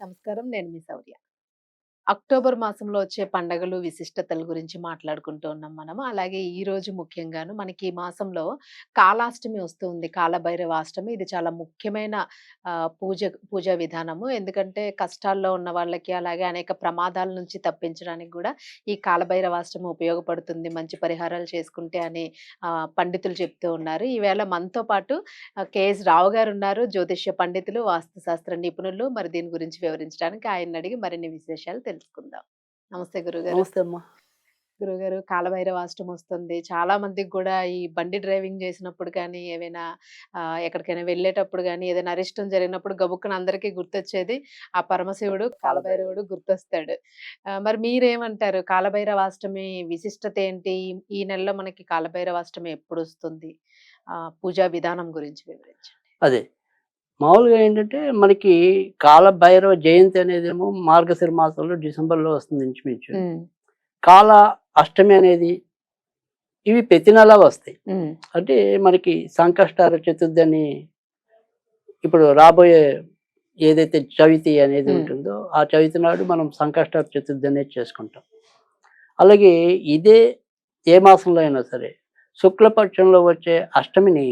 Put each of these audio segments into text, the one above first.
నమస్కారం. నేను మీ శౌర్య అక్టోబర్ మాసంలో వచ్చే పండగలు విశిష్టతల గురించి మాట్లాడుకుంటూ ఉన్నాం మనం అలాగే ఈ రోజు ముఖ్యంగాను మనకి ఈ మాసంలో కాలాష్టమి వస్తుంది. కాలభైరవాష్టమి. ఇది చాలా ముఖ్యమైన పూజ పూజా విధానము. ఎందుకంటే కష్టాల్లో ఉన్న వాళ్ళకి అలాగే అనేక ప్రమాదాల నుంచి తప్పించడానికి కూడా ఈ కాలభైరవాష్టమి ఉపయోగపడుతుంది. మంచి పరిహారాలు చేసుకుంటే అని పండితులు చెప్తూ ఉన్నారు. ఈవేళ మనతో పాటు కేఎస్ రావు గారు ఉన్నారు. జ్యోతిష్య పండితులు వాస్తుశాస్త్ర నిపుణులు. మరి దీని గురించి వివరించడానికి ఆయన అడిగి మరిన్ని విశేషాలు తెలుసుకుందాం. నమస్తే గురుగారు. నమస్తే అమ్మా. గురుగారు కాలభైరవ అష్టమి వస్తుంది చాలా మందికి కూడా ఈ బండి డ్రైవింగ్ చేసినప్పుడు కానీ ఏవైనా ఆ, ఎక్కడికైనా వెళ్ళేటప్పుడు కానీ ఏదైనా అరిష్టం జరిగినప్పుడు గబుక్కున అందరికీ గుర్తొచ్చేది ఆ పరమశివుడు కాలభైరవుడు. గుర్తొస్తాడు. మరి మీరేమంటారు? కాలభైరవ అష్టమి విశిష్టత ఏంటి? ఈ- నెలలో మనకి కాలభైరవ అష్టమి ఎప్పుడు వస్తుంది ఆ, పూజా విధానం గురించి వివరించండి. అదే. మామూలుగా ఏంటంటే మనకి కాలభైరవ జయంతి అనేదేమో మార్గశిర మాసంలో డిసెంబర్లో వస్తుంది ఇంచుమించు. కాల అష్టమి అనేది ఇవి ప్రతి నెల వస్తాయి. అంటే మనకి సంకష్టార చతుర్థి అని ఇప్పుడు రాబోయే ఏదైతే చవితి అనేది. ఉంటుందో ఆ చవితి నాడు మనం సంకష్టార చతుర్థి అనేది చేసుకుంటాం. అలాగే ఇదే ఏ మాసంలో అయినా సరే శుక్లపక్షంలో వచ్చే అష్టమిని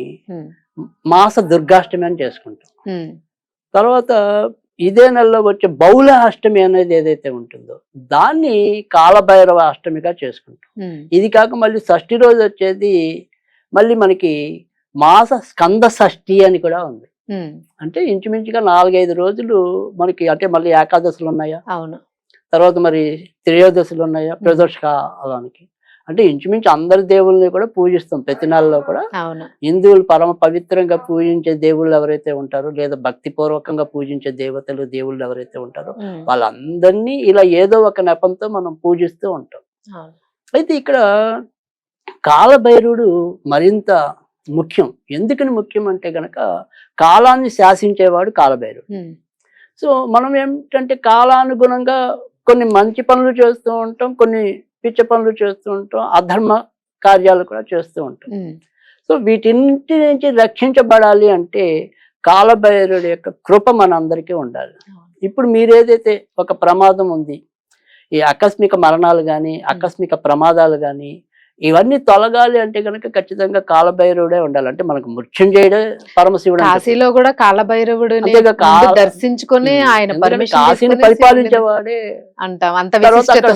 మాస దుర్గాష్టమి అని చేసుకుంటాం. తర్వాత ఇదే నెలలో వచ్చే బహుళ అష్టమి అనేది ఏదైతే ఉంటుందో దాన్ని కాలభైరవ అష్టమిగా చేసుకుంటాం. ఇది కాక మళ్ళీ షష్ఠి రోజు వచ్చేది మళ్ళీ మనకి మాస స్కంద షష్ఠి అని కూడా ఉంది. అంటే ఇంచుమించుగా నాలుగైదు రోజులు మనకి అంటే మళ్ళీ ఏకాదశులు ఉన్నాయా? అవును. తర్వాత మరి త్రయోదశులు ఉన్నాయా? ప్రదోష కాలానికి అంటే ఇంచుమించు అందరి దేవుళ్ళని కూడా పూజిస్తాం ప్రతి నెలలో కూడా. హిందువులు పరమ పవిత్రంగా పూజించే దేవుళ్ళు ఎవరైతే ఉంటారో లేదా భక్తిపూర్వకంగా పూజించే దేవతలు దేవుళ్ళు ఎవరైతే ఉంటారో వాళ్ళందరినీ ఇలా ఏదో ఒక నెపంతో మనం పూజిస్తూ ఉంటాం. అయితే ఇక్కడ కాలభైరుడు మరింత ముఖ్యం. ఎందుకని ముఖ్యం అంటే గనక కాలాన్ని శాసించేవాడు కాలభైరుడు. సో మనం ఏమిటంటే కాలానుగుణంగా కొన్ని మంచి పనులు చేస్తూ ఉంటాం కొన్ని పిచ్చ పనులు చేస్తూ ఉంటాం అధర్మ కార్యాలు కూడా చేస్తూ ఉంటాం. సో వీటిన్నిటి నుంచి రక్షించబడాలి అంటే కాలభైరుడి యొక్క కృప మనందరికీ ఉండాలి. ఇప్పుడు మీరు ఏదైతే ఒక ప్రమాదం ఉంది ఈ ఆకస్మిక మరణాలు కానీ ఆకస్మిక ప్రమాదాలు కానీ ఇవన్నీ తొలగాలి అంటే కనుక ఖచ్చితంగా కాలభైరవుడే ఉండాలి. అంటే మనకు మృత్యుంజయుడే పరమశివుడు. కాశీలో కూడా కాలభైరవుడు దర్శించుకొని ఆయన కాశీని పరిపాలించేవాడే అంటాం. అంత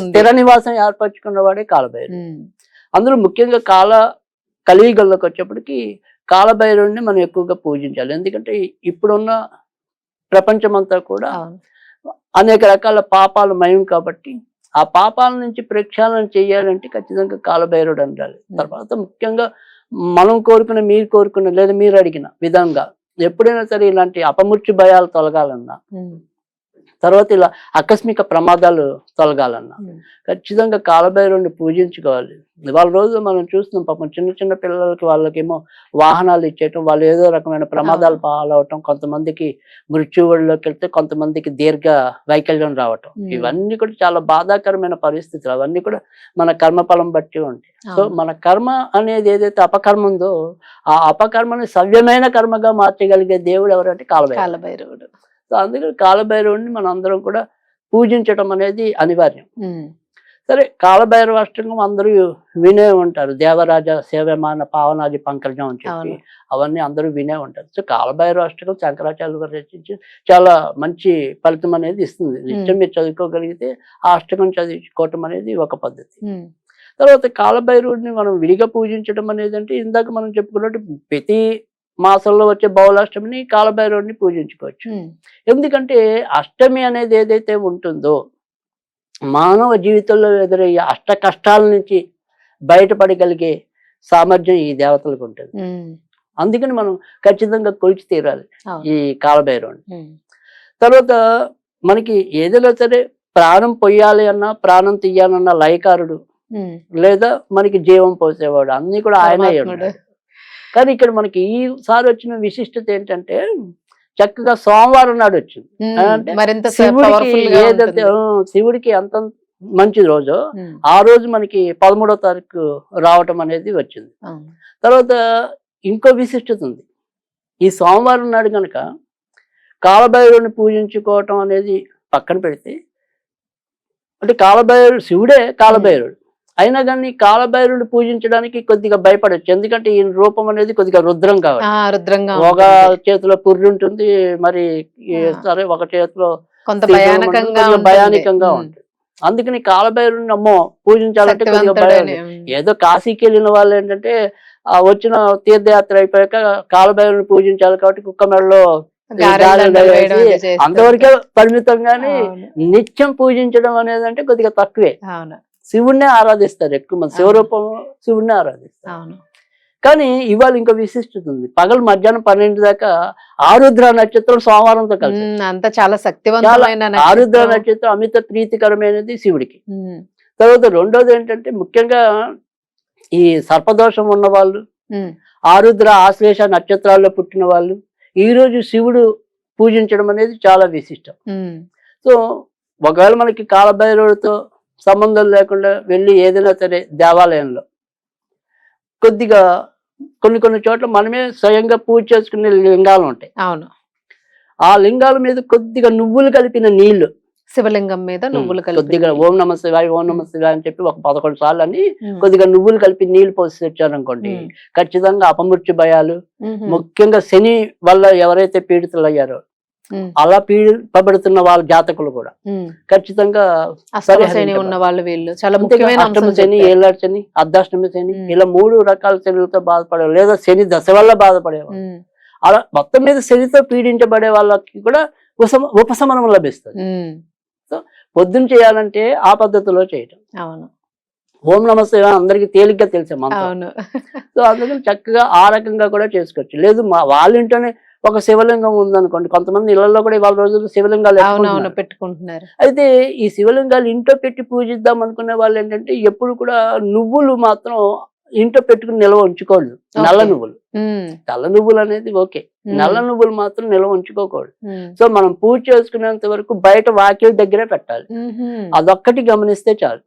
స్థిర నివాసం ఏర్పరచుకున్నవాడే కాలభైరుడు ఉమ్, అందులో ముఖ్యంగా కాల కలియుగంలోకి వచ్చేప్పటికి కాలభైరవుడిని మనం ఎక్కువగా పూజించాలి. ఎందుకంటే ఇప్పుడున్న ప్రపంచమంతా కూడా అనేక రకాల పాపాలు మయం కాబట్టి ఆ పాపాల నుంచి ప్రక్షాళన చేయాలంటే ఖచ్చితంగా కాలభైరవుడు అంటారు తర్వాత ముఖ్యంగా మనం కోరుకున్న మీరు కోరుకున్న లేదా మీరు అడిగిన విధంగా ఎప్పుడైనా సరే ఇలాంటి అపమృత్యు భయాలు తొలగాలన్నా ఉమ్, తర్వాత ఇలా ఆకస్మిక ప్రమాదాలు తొలగాలన్నా. ఖచ్చితంగా కాలభైరవుని పూజించుకోవాలి. ఇవాళ రోజు మనం చూస్తున్నాం పాపం చిన్న చిన్న పిల్లలకి వాళ్ళకేమో వాహనాలు ఇచ్చేయటం వాళ్ళు ఏదో రకమైన ప్రమాదాలు పాలవటం కొంతమందికి మృత్యువుల్లోకి వెళ్తే కొంతమందికి దీర్ఘ వైకల్యం రావటం. ఇవన్నీ కూడా చాలా బాధాకరమైన పరిస్థితులు. అవన్నీ కూడా మన కర్మఫలం బట్టి ఉంటాయి. సో. మన కర్మ అనేది ఏదైతే అపకర్మ ఉందో ఆ అపకర్మని సవ్యమైన కర్మగా మార్చగలిగే దేవుడు ఎవరంటే కాలభైరవుడు కాలభైరవుడు సో అందుకని కాలభైరవుడిని మనం అందరం కూడా పూజించడం అనేది అనివార్యం. సరే కాలభైరవ అష్టకం అందరూ వినే ఉంటారు. దేవరాజ సేవమాన పావనాది పంకజం అని చెప్పి అవును. అవన్నీ అందరూ వినే ఉంటారు. సో కాలభైరవ అష్టకం శంకరాచార్యులు గారు రచించి చాలా మంచి ఫలితం అనేది ఇస్తుంది. నిత్యం మీరు చదువుకోగలిగితే ఆ అష్టకం చదువుకోవటం అనేది ఒక పద్ధతి. తర్వాత కాలభైరవుడిని మనం విడిగా పూజించడం అనేది అంటే ఇందాక మనం చెప్పుకున్నట్టు ప్రతి మాసంలో వచ్చే బౌలాష్టమిని కాలభైరవుడిని పూజించుకోవచ్చు. ఎందుకంటే అష్టమి అనేది ఏదైతే ఉంటుందో మానవ జీవితంలో ఎదురయ్యే అష్ట కష్టాల నుంచి బయటపడగలిగే సామర్థ్యం ఈ దేవతలకు ఉంటుంది. అందుకని మనం ఖచ్చితంగా కొలిచి తీరాలి. ఈ కాలభైరవుని. తర్వాత మనకి ఏదైనా సరే ప్రాణం పొయ్యాలి అన్నా ప్రాణం తీయాలన్నా లయకారుడు లేదా మనకి జీవం పోసేవాడు అన్ని కూడా ఆయనే కానీ ఇక్కడ మనకి ఈసారి వచ్చిన విశిష్టత ఏంటంటే చక్కగా సోమవారం నాడు వచ్చింది. శివుడికి ఏదైతే శివుడికి ఎంత మంచి రోజు. ఆ రోజు మనకి పదమూడో తారీఖు రావటం అనేది వచ్చింది. తర్వాత ఇంకో విశిష్టత ఉంది. ఈ సోమవారం నాడు కనుక కాలభైరవుని పూజించుకోవటం అనేది పక్కన పెడితే అంటే కాలభైరుడు శివుడే కాలభైరుడు అయినా కానీ కాలభైరుడు పూజించడానికి కొద్దిగా భయపడచ్చు ఎందుకంటే ఈ రూపం అనేది కొద్దిగా రుద్రం రుద్రంగా ఒక. చేతిలో పుర్రి ఉంటుంది మరి. సరే ఒక చేతిలో కొంత భయానకంగా ఉంటుంది. భయానకంగా ఉమ్. ఉంటుంది అందుకని కాలభైరుడిని అమ్మో పూజించాలంటే కొద్దిగా భయం. ఏదో కాశీకి వెళ్ళిన వాళ్ళు ఏంటంటే ఆ వచ్చిన తీర్థయాత్ర అయిపోయాక కాలభైరుని పూజించాలి కాబట్టి కుక్క మెడలో. అంతవరకే పరిమితం గాని నిత్యం పూజించడం అనేది అంటే కొద్దిగా తక్కువే అవును శివుణ్ణే ఆరాధిస్తారు ఎక్కువ మంది. శివరూపం శివుణ్ణే ఆరాధిస్తారు. కానీ ఇవాళ ఇంకో విశిష్టత ఉంది పగలు మధ్యాహ్నం పన్నెండు దాకా ఆరుద్ర నక్షత్రం సోమవారంతో కలిసి అంతా చాలా శక్తివంతమైన ఆరుద్ర నక్షత్రం. అమిత ప్రీతికరమైనది శివుడికి. తర్వాత రెండోది ఏంటంటే ముఖ్యంగా ఈ సర్పదోషం ఉన్న వాళ్ళు ఆరుద్ర ఆశ్లేష నక్షత్రాల్లో పుట్టిన వాళ్ళు ఈ రోజు శివుడు పూజించడం అనేది చాలా విశిష్టం. సో ఒకవేళ మనకి కాలభైరవుడితో సంబంధం లేకుండా వెళ్ళి ఏదైనా సరే దేవాలయంలో. కొద్దిగా కొన్ని కొన్ని చోట్ల మనమే స్వయంగా పూజ చేసుకునే లింగాలు ఉంటాయి. అవును. ఆ లింగాల మీద కొద్దిగా నువ్వులు కలిపిన నీళ్ళు శివలింగం మీద నువ్వులు కలిపి కొద్దిగా ఓం నమ శివాయ ఓం నమ శివాయ అని చెప్పి ఒక పదకొండు సార్లు అని కొద్దిగా నువ్వులు కలిపి నీళ్ళు పోసి తెచ్చారనుకోండి ఖచ్చితంగా అపమృత్యు భయాలు ముఖ్యంగా శని వల్ల ఎవరైతే పీడితులు అయ్యారో అలా పీడిపబడుతున్న వాళ్ళ జాతకులు కూడా. ఖచ్చితంగా. ఉన్న వాళ్ళు వీళ్ళు. చాలా ముఖ్యమైన అష్టమ శని చెప్పారు. ఏళ్ళ శని అర్ధాష్టమి శని. ఇలా మూడు రకాల శనులతో బాధపడే లేదా శని దశ వల్ల బాధపడేవాళ్ళు. అలా మొత్తం మీద శనితో పీడించబడే వాళ్ళకి కూడా ఉపశమ ఉపశమనం లభిస్తుంది. ఉమ్, పొద్దున చేయాలంటే ఆ పద్ధతిలో చేయటం. అవును. ఓం నమ శివాయ అందరికి తేలిగ్గా తెలిసే అవును. సో అందుకని చక్కగా ఆ రకంగా కూడా చేసుకోవచ్చు. లేదు మా వాళ్ళ ఇంట్లోనే ఒక శివలింగం ఉందనుకోండి. కొంతమంది ఇళ్ళలో కూడా ఇవాళ రోజుల్లో శివలింగాలు. పెట్టుకుంటున్నారు. అయితే ఈ శివలింగాలు ఇంట్లో పెట్టి పూజిద్దాం అనుకునే వాళ్ళు ఏంటంటే ఎప్పుడు కూడా నువ్వులు మాత్రం ఇంట్లో పెట్టుకుని నిల్వ ఉంచుకోలేదు నల్ల. నువ్వులు. తెల్ల నువ్వులు అనేది ఓకే. నల్ల నువ్వులు మాత్రం నిల్వ ఉంచుకోకూడదు. సో మనం పూజ చేసుకునేంత వరకు బయట వాకిల దగ్గరే పెట్టాలి. అదొక్కటి గమనిస్తే చాలు.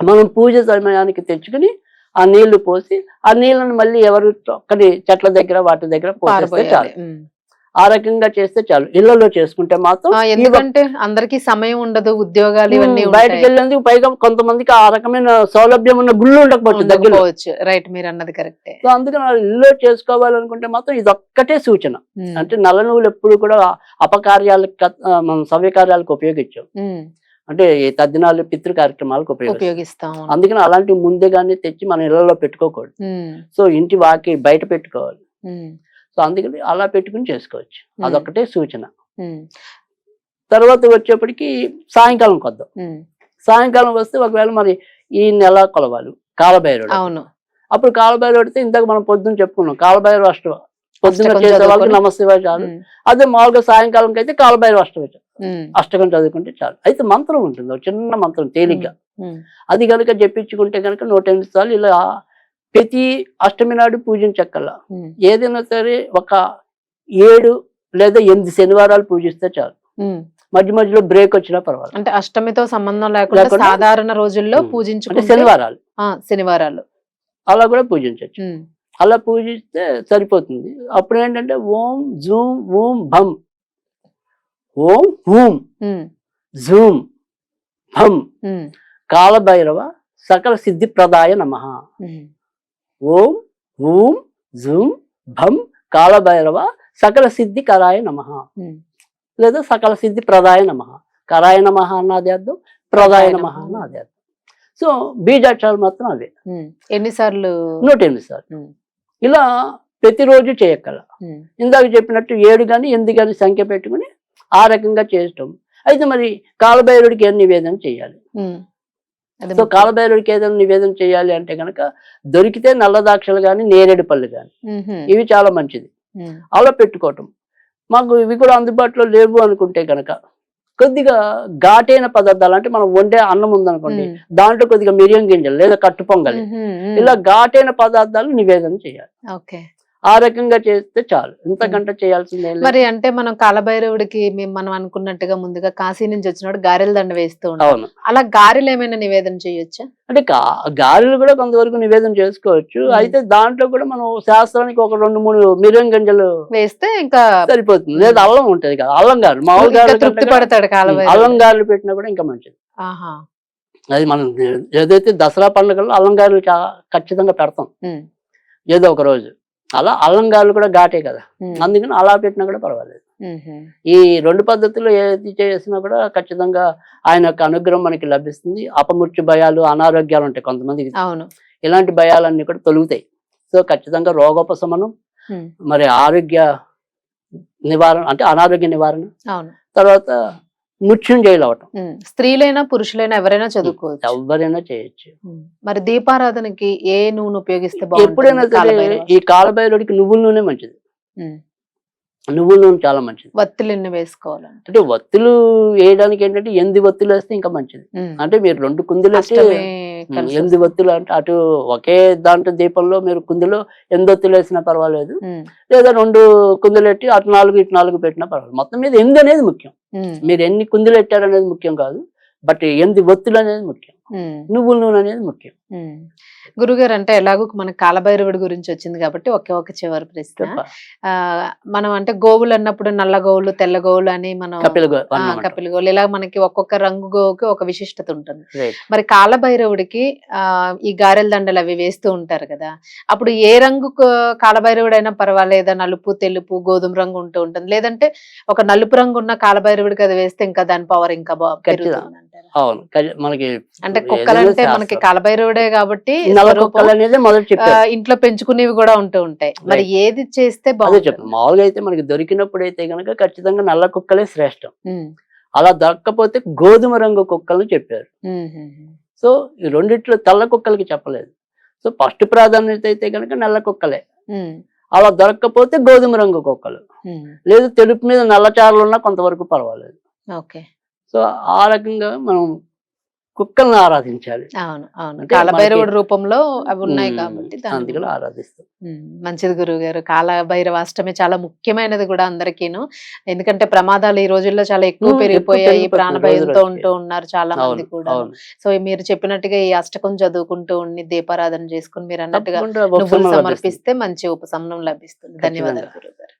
మనం పూజ సమయానికి తెచ్చుకుని ఆ నీళ్ళు పోసి ఆ నీళ్ళని మళ్ళీ ఎవరు ఒక్కడి చెట్ల దగ్గర వాటి దగ్గర పోసేస్తే చాలు. ఆ రకంగా చేస్తే చాలు. ఇళ్ళలో చేసుకుంటే మాత్రం ఎందుకంటే అందరికి సమయం ఉండదు ఉద్యోగాలు ఇవన్నీ బయటకు వెళ్ళేందుకు పైగా కొంతమందికి ఆ రకమైన సౌలభ్యం ఉన్న గుళ్ళు ఉండకపోవచ్చు దగ్గర ఉండకపోవచ్చు రైట్ మీరు అన్నది కరెక్టే సో అందుకని ఇల్లు చేసుకోవాలనుకుంటే మాత్రం ఇదొక్కటే సూచన. అంటే నల్ల నువ్వులు ఎప్పుడు కూడా అపకార్యాలకు మనం సవ్యకార్యాలకు ఉపయోగించాం అంటే ఈ తద్దినాలు పితృ కార్యక్రమాలకు ఉపయోగిస్తాం. అందుకని అలాంటివి ముందుగానే తెచ్చి మన ఇళ్ళలో పెట్టుకోకూడదు. సో ఇంటి వాకి బయట పెట్టుకోవాలి. సో అందుకని అలా పెట్టుకుని చేసుకోవచ్చు. అదొక్కటే సూచన. తర్వాత వచ్చేప్పటికి సాయంకాలం కొద్దాం. సాయంకాలం వస్తే ఒకవేళ మరి ఈ నెల కొలవాలి. కాలభైరుడు అవును. అప్పుడు కాలభైరుడితే ఇంతకు మనం పొద్దున్న చెప్పుకున్నాం. కాలభైరవ అష్టమ. పొద్దున్న చేసే వాళ్ళకి. నమస్తే చాలు. అదే మామూలుగా సాయంకాలం అయితే కాలభైరవ అష్టమి అష్టకం చదువుకుంటే చాలు. అయితే మంత్రం ఉంటుంది ఒక చిన్న మంత్రం తేలిగ్గా. ఉమ్, అది కనుక జపించుకుంటే కనుక నూట ఎనిమిది సార్లు ఇలా ప్రతి అష్టమి నాడు పూజించక్కల్లా ఏదైనా సరే ఒక ఏడు లేదా ఎనిమిది శనివారాలు పూజిస్తే చాలు. మధ్య మధ్యలో బ్రేక్ వచ్చినా పర్వాలేదు. అంటే అష్టమితో సంబంధం లేకుండా సాధారణ రోజుల్లో పూజించుకుంటే శనివారాలు. శనివారాలు. అలా కూడా పూజించవచ్చు. అలా పూజిస్తే సరిపోతుంది. అప్పుడు ఏంటంటే ఓం జూమ్ ఓం భం. ఓం హూం. ఉమ్, జూమ్ భం. కాలభైరవ సకల సిద్ధి ప్రదాయ నమ. ఓం హూం జూమ్ భం కాలభైరవ సకల సిద్ధి కరాయ నమ. లేదా సకల సిద్ధి ప్రదాయ నమ. కరాయ నమ అన్నది అర్థం ప్రదాయ నమ అన్నది అర్థం. సో బీజాక్షరాలు మాత్రం అవే. ఎన్నిసార్లు? నూట ఎనిమిది సార్లు. ఇలా ప్రతిరోజు చేయక్కల. ఉమ్, ఇందాక చెప్పినట్టు ఏడు కానీ ఎనిమిది కానీ సంఖ్య పెట్టుకుని ఆ రకంగా చేయటం అయితే మరి కాలభైరుడికి ఏం నివేదన చేయాలి? సో. కాలభైరుడికి ఏదైనా నివేదన చేయాలి అంటే కనుక దొరికితే నల్ల దాక్షలు కానీ నేరేడు పళ్ళు కానీ ఇవి చాలా మంచిది. అలా పెట్టుకోవటం. మాకు ఇవి కూడా అందుబాటులో లేవు అనుకుంటే కనుక కొద్దిగా ఘాటైన పదార్థాలు అంటే మనం వండే అన్నం ఉందనుకోండి దాంట్లో కొద్దిగా మిరియం గింజలు లేదా కట్టు పొంగలి. ఇలా ఘాటైన పదార్థాలు నివేదన చేయాలి. ఓకే. ఆ రకంగా చేస్తే చాలు. ఇంతకంటే చేయాల్సింది. మరి అంటే మనం కాలభైరవుడికి మేము మనం అనుకున్నట్టుగా ముందుగా కాశీ నుంచి వచ్చినప్పుడు గారెల దండ వేస్తూ ఉంటాం అలా గారెలు ఏమైనా నివేదన చేయొచ్చా? అంటే గారెలు కూడా కొంతవరకు నివేదన చేసుకోవచ్చు. అయితే దాంట్లో కూడా మనం శాస్త్రానికి ఒక రెండు మూడు మిరియం గింజలు వేస్తే ఇంకా సరిపోతుంది. లేదా అల్లం ఉంటది కదా అల్లం గారు మామూలు కూడా అల్లం గారెలు పెట్టినా కూడా ఇంకా మంచిది. ఆహా. అది మనం ఏదైతే దసరా పండుగలో అల్లం గారెలు ఖచ్చితంగా పెడతాం. ఏదో ఒక రోజు. అలా అల్లం గారెలు కూడా ఘాటే కదా. అందుకని అలా పెట్టినా కూడా పర్వాలేదు. ఈ రెండు పద్ధతులు ఏది చేసినా కూడా ఖచ్చితంగా ఆయన యొక్క అనుగ్రహం మనకి లభిస్తుంది. అపమృత్యు భయాలు అనారోగ్యాలు ఉంటాయి కొంతమందికి. అవును. ఇలాంటి భయాలన్నీ కూడా తొలుగుతాయి. సో ఖచ్చితంగా రోగోపశమనం మరి ఆరోగ్య నివారణ అంటే అనారోగ్య నివారణ. తర్వాత మృత్యుంజయులు అవటం స్త్రీలైనా పురుషులైనా ఎవరైనా చదువుకోవచ్చు. ఎవరైనా చేయొచ్చు. మరి దీపారాధనకి ఏ నూనె ఉపయోగిస్తే ఎప్పుడైనా సరే? ఈ కాలభైరుడికి నువ్వుల నూనె మంచిది. ఉమ్, నువ్వుల నూనె చాలా మంచిది. వత్తులు ఎన్ని వేసుకోవాలంటే అంటే ఒత్తులు వేయడానికి ఏంటంటే ఎంది ఒత్తులు వేస్తే ఇంకా మంచిది. అంటే మీరు రెండు కుందులు వేసి అష్టమి ఉమ్, కలిసి ఎనిమిది వస్తుంది. ఒత్తులు అంటే అటు ఒకే దాంట్లో దీపంలో మీరు కుందులో ఎనిమిది ఒత్తులు వేసినా పర్వాలేదు. లేదా రెండు కుందులు పెట్టి అటు నాలుగు ఇటు నాలుగు పెట్టినా పర్వాలేదు. మొత్తం మీద ఎనిమిది అనేది ముఖ్యం. మీరు ఎన్ని కుందులు పెట్టారు అనేది ముఖ్యం కాదు. బట్ ఎనిమిది ఒత్తులు అనేది ముఖ్యం. నువ్వుల నూనె అనేది ముఖ్యం. గురుగారు అంటే ఎలాగో మన కాలభైరవుడి గురించి వచ్చింది కాబట్టి ఒకే ఒక చివరి ప్రశ్న. మనం అంటే గోవులు అన్నప్పుడు నల్ల గోవులు తెల్ల గోవులు అని మనం కపిల గోవులు. ఇలా మనకి ఒక్కొక్క రంగు గోవుకి ఒక విశిష్టత ఉంటుంది. మరి కాలభైరవుడికి ఆ ఈ గారెల దండలు అవి వేస్తూ ఉంటారు కదా. అప్పుడు ఏ రంగు క- కాలభైరవుడైనా పర్వాలేదా. నలుపు తెలుపు గోధుమ రంగు ఉంటూ ఉంటుంది. లేదంటే ఒక నలుపు రంగు ఉన్న కాలభైరవుడికి అది వేస్తే ఇంకా దాని పవర్ ఇంకా అవును. మనకి అంటే ఏదైనా కుక్కలంటే మనకి శాస్త్రం. కాలభైరవుడే కాబట్టి కుక్కలు అనేది చెప్పారు. ఇంట్లో పెంచుకునేవి కూడా ఉంటూ ఉంటాయి. మరి ఏది చేస్తే బాగుంటుంది? మామూలుగా అయితే మనకి దొరికినప్పుడు అయితే కనుక ఖచ్చితంగా నల్ల కుక్కలే శ్రేష్టం. అలా దొరకకపోతే గోధుమ రంగు కుక్కలను చెప్పారు. సో ఈ రెండిట్లో తెల్ల కుక్కలకి చెప్పలేదు. సో ఫస్ట్ ప్రాధాన్యత అయితే కనుక నల్ల కుక్కలే. అలా దొరకకపోతే గోధుమ రంగు కుక్కలు. లేదు తెలుపు మీద నల్ల చారలు ఉన్నా కొంతవరకు పర్వాలేదు. ఓకే. సో ఆ రకంగా మనం కుక్కలను ఆరాధించాలి. అవును కాలభైరవుడి రూపంలో అవి ఉన్నాయి కాబట్టి అందుకని ఆరాధిస్తాం. మంచిది గురువు గారు కాలభైరవాష్టమి చాలా ముఖ్యమైనది కూడా అందరికీను. ఎందుకంటే ప్రమాదాలు ఈ రోజుల్లో చాలా ఎక్కువ పెరిగిపోయాయి. పెరిగిపోతుంది ప్రాణ రోజు భయంతో రోజుకి. ఉంటూ ఉన్నారు చాలా మంది కూడా సో మీరు చెప్పినట్టుగా ఈ అష్టకం చదువుకుంటూ ఉండి దీపారాధన చేసుకుని మీరు అన్నట్టుగా. సమర్పిస్తే మంచి ఉపశమనం లభిస్తుంది. ధన్యవాదాలు. గురువు గారు